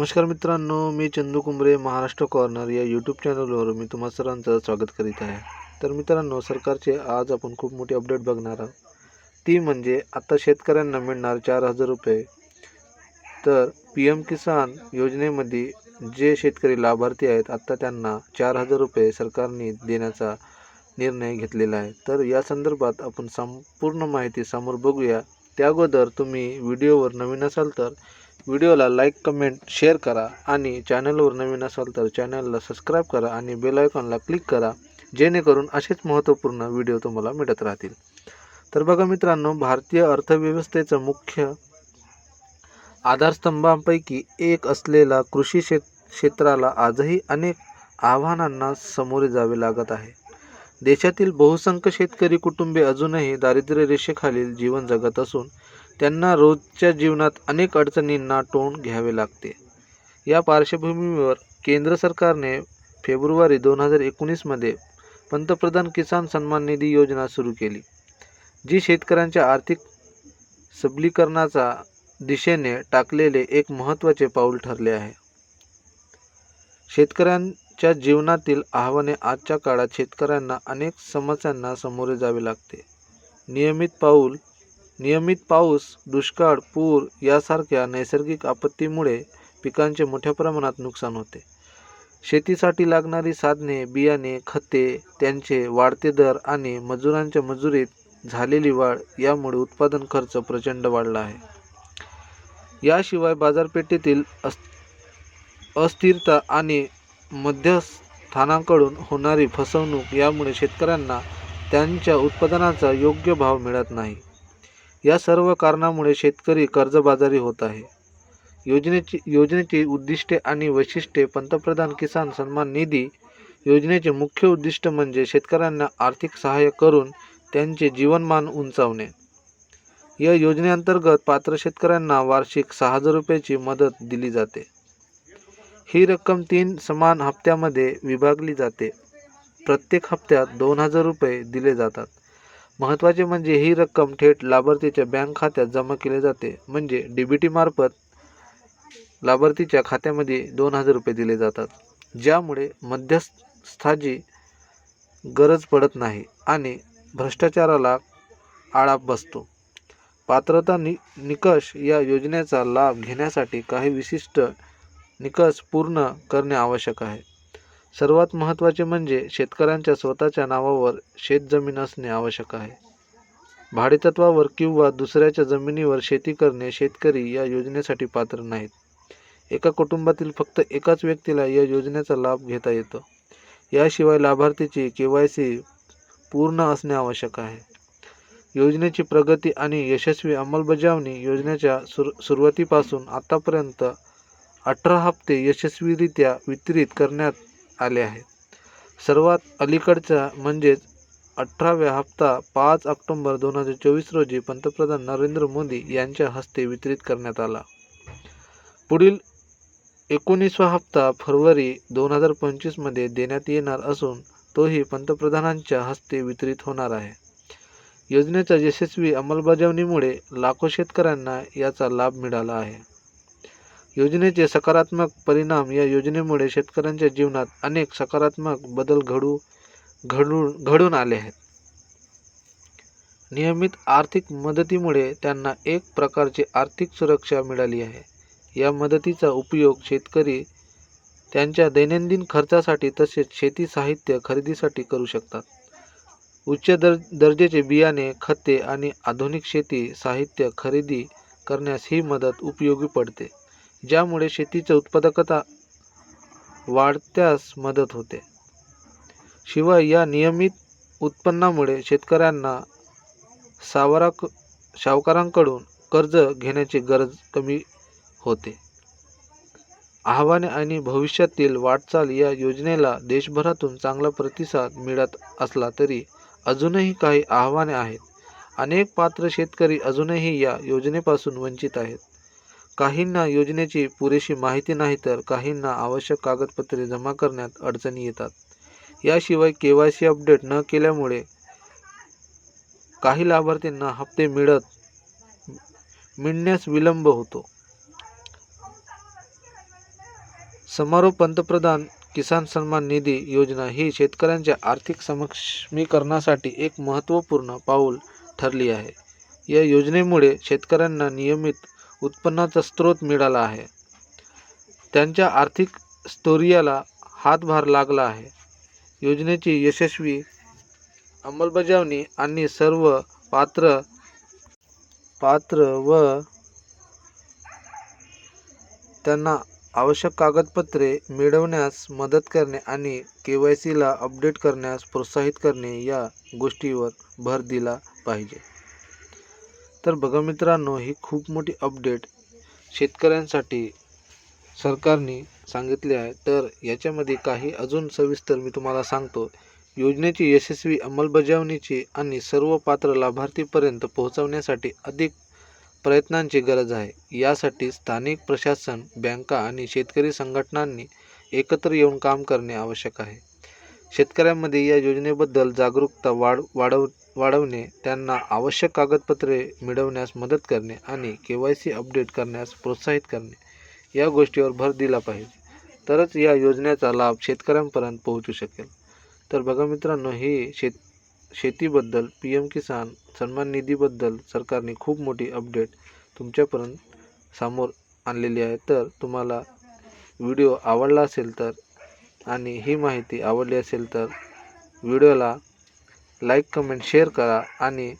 नमस्कार मित्रांनो मी चंदू कुंबरे महाराष्ट्र कॉर्नर या यूट्यूब चॅनलवर मी तुम्हा सर्वांचं स्वागत करीत आहे. तर मित्रांनो सरकारचे आज आपण खूप मोठी अपडेट बघणार आहोत. ती म्हणजे आता शेतकऱ्यांना मिळणार चार हजार रुपये. तर पी एम किसान योजनेमध्ये जे शेतकरी लाभार्थी आहेत आत्ता त्यांना चार हजार रुपये सरकारने देण्याचा निर्णय घेतलेला आहे. तर या संदर्भात आपण संपूर्ण माहिती समोर बघूया. त्या अगोदर तुम्ही व्हिडिओवर नवीन असाल तर व्हिडिओला लाईक कमेंट शेअर करा आणि चॅनलवर नवीन असाल तर चॅनलला सबस्क्राईब करा आणि बेल आयकॉनला क्लिक करा जेणेकरून असेच महत्त्वपूर्ण व्हिडिओ तुम्हाला मिळत राहतील. तर बघा मित्रांनो भारतीय अर्थव्यवस्थेचं मुख्य आधारस्तंभांपैकी एक असलेला कृषी क्षे क्षेत्राला आजही अनेक आव्हानांना सामोरे जावे लागत आहे. देशातील बहुसंख्य शेतकरी कुटुंबे अजूनही दारिद्र्य रेषेखालील जीवन जगत असून त्यांना रोजच्या जीवनात अनेक अडचणींना तोंड घ्यावे लागते. या पार्श्वभूमीवर केंद्र सरकारने फेब्रुवारी दोन हजार एकोणीसमध्ये पंतप्रधान किसान सन्मान निधी योजना सुरू केली जी शेतकऱ्यांच्या आर्थिक सबलीकरणाचा दिशेने टाकलेले एक महत्त्वाचे पाऊल ठरले आहे. शेतकऱ्यांच्या जीवनातील आव्हाने आजच्या काळात शेतकऱ्यांना अनेक समस्यांना सामोरे जावे लागते. नियमित पाऊल नियमित पाऊस दुष्काळ पूर यासारख्या नैसर्गिक आपत्तीमुळे पिकांचे मोठ्या प्रमाणात नुकसान होते. शेतीसाठी लागणारी साधने बियाणे खते त्यांचे वाढते दर आणि मजुरांच्या मजुरीत झालेली वाढ यामुळे उत्पादन खर्च प्रचंड वाढला आहे. याशिवाय बाजारपेठेतील अस् अस्थिरता आणि मध्यस्थानांकडून होणारी फसवणूक यामुळे शेतकऱ्यांना त्यांच्या उत्पादनाचा योग्य भाव मिळत नाही. या सर्व कारणामुळे शेतकरी कर्जबाजारी होत आहे. योजनेची योजनेची उद्दिष्टे आणि वैशिष्ट्ये पंतप्रधान किसान सन्मान निधी योजनेचे मुख्य उद्दिष्ट म्हणजे शेतकऱ्यांना आर्थिक सहाय्य करून त्यांचे जीवनमान उंचावणे. या योजनेअंतर्गत पात्र शेतकऱ्यांना वार्षिक सहा हजार रुपयाची मदत दिली जाते. ही रक्कम तीन समान हप्त्यामध्ये विभागली जाते. प्रत्येक हप्त्यात दोन हजार रुपये दिले जातात. महत्त्वाचे म्हणजे ही रक्कम थेट लाभार्थीच्या बँक खात्यात जमा केली जाते. म्हणजे डी बी टीमार्फत लाभार्थीच्या खात्यामध्ये दोन हजार रुपये दिले जातात. ज्यामुळे मध्यस्थाची गरज पडत नाही आणि भ्रष्टाचाराला आळा बसतो. पात्रता नि निकष या योजनेचा लाभ घेण्यासाठी काही विशिष्ट निकष पूर्ण करणे आवश्यक आहे. सर्वात महत्त्वाचे म्हणजे शेतकऱ्यांच्या स्वतःच्या नावावर शेतजमीन असणे आवश्यक आहे. भाडेतत्वावर किंवा दुसऱ्याच्या जमिनीवर शेती करणे शेतकरी या योजनेसाठी पात्र नाहीत. एका कुटुंबातील फक्त एकाच व्यक्तीला या योजनेचा लाभ घेता येतो. याशिवाय लाभार्थीची के वाय सी पूर्ण असणे आवश्यक आहे. योजनेची प्रगती आणि यशस्वी अंमलबजावणी योजनेच्या सुर सुरुवातीपासून आतापर्यंत अठरा हप्ते यशस्वीरित्या वितरित करण्यात आले आहेत. सर्वात अलीकडचा म्हणजेच अठराव्या हप्ता पाच ऑक्टोंबर दोन हजार चोवीस रोजी पंतप्रधान नरेंद्र मोदी यांच्या हस्ते वितरित करण्यात आला. पुढील एकोणीसवा हप्ता फरवरी दोन हजार पंचवीसमध्ये देण्यात येणार असून तोही पंतप्रधानांच्या हस्ते वितरित होणार आहे. योजनेच्या यशस्वी अंमलबजावणीमुळे लाखो शेतकऱ्यांना याचा लाभ मिळाला आहे. योजनेचे सकारात्मक परिणाम या योजनेमुळे शेतकऱ्यांच्या जीवनात अनेक सकारात्मक बदल घडू घडून घडून आले आहेत. नियमित आर्थिक मदतीमुळे त्यांना एक प्रकारची आर्थिक सुरक्षा मिळाली आहे. या मदतीचा उपयोग शेतकरी त्यांच्या दैनंदिन खर्चासाठी तसेच शेती साहित्य खरेदीसाठी करू शकतात. उच्च दर दर्जाचे बियाणे खते आणि आधुनिक शेती साहित्य खरेदी करण्यास ही मदत उपयोगी पडते. ज्यामुळे शेतीची उत्पादकता वाढत्यास मदत होते. शिवाय या नियमित उत्पन्नामुळे शेतकऱ्यांना सावराक सावकारांकडून कर्ज घेण्याची गरज कमी होते. आव्हाने आणि भविष्यातील वाटचाल या योजनेला देशभरातून चांगला प्रतिसाद मिळत असला तरी अजूनही काही आव्हाने आहेत. अनेक पात्र शेतकरी अजूनही या योजनेपासून वंचित आहेत. काहींना योजनेची पुरेशी माहिती नाही तर काहींना आवश्यक कागदपत्रे जमा करण्यात अडचणी येतात. याशिवाय के वाय सी अपडेट न केल्यामुळे काही लाभार्थींना हप्ते मिळत मिळण्यास विलंब होतो. समारोप पंतप्रधान किसान सन्मान निधी योजना ही शेतकऱ्यांच्या आर्थिक सक्षमीकरणासाठी एक महत्त्वपूर्ण पाऊल ठरली आहे. या योजनेमुळे शेतकऱ्यांना नियमित उत्पन्नाचा स्रोत मिळाला आहे. त्यांच्या आर्थिक स्थैर्याला हातभार लागला आहे. योजनेची यशस्वी अंमलबजावणी आणि सर्व पात्र पात्र व त्यांना आवश्यक कागदपत्रे मिळवण्यास मदत करणे आणि के वाय सीला अपडेट करण्यास प्रोत्साहित करणे या गोष्टीवर भर दिला पाहिजे. तर बघा मित्रांनो ही खूप मोठी अपडेट शेतकऱ्यांसाठी सरकारने सांगितले आहे. तर याच्यामध्ये काही अजून सविस्तर मी तुम्हाला सांगतो. योजनेची यशस्वी अंमलबजावणीची आणि सर्व पात्र लाभार्थीपर्यंत पोहोचवण्यासाठी अधिक प्रयत्नांची गरज आहे. यासाठी स्थानिक प्रशासन बँका आणि शेतकरी संघटनांनी एकत्र येऊन काम करणे आवश्यक आहे. शेतकऱ्यांमध्ये या योजनेबद्दल जागरूकता वाढ वाढव वाढवणे त्यांना आवश्यक कागदपत्रे मिळवण्यास मदत करणे आणि के वाय सी अपडेट करण्यास प्रोत्साहित करणे या गोष्टीवर भर दिला पाहिजे. तरच या योजनेचा लाभ शेतकऱ्यांपर्यंत पोहोचू शकेल. तर बघा मित्रांनो हे शेत शेतीबद्दल पी एम किसान सन्मान निधीबद्दल सरकारने खूप मोठी अपडेट तुमच्यापर्यंत समोर आणलेली आहे. तर तुम्हाला व्हिडिओ आवडला असेल तर आणि ही माहिती आवडली असेल तर व्हिडिओला लाईक कमेंट शेअर करा आणि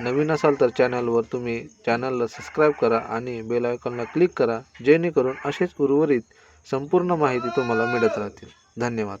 नवीन असाल तर चॅनलवर तुम्ही चॅनलला सबस्क्राईब करा आणि बेल आयकॉनला क्लिक करा जेणेकरून असेच उर्वरित संपूर्ण माहिती तुम्हाला मिळत राहतील. धन्यवाद.